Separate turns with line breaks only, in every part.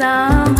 some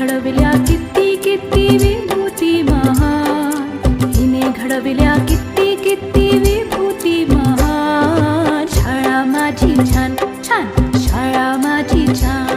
घडविल्या किती किती विभूती महान। हिने घडविल्या किती किती विभूती महान। शाळा माझी छान छान शाळा माझी छान।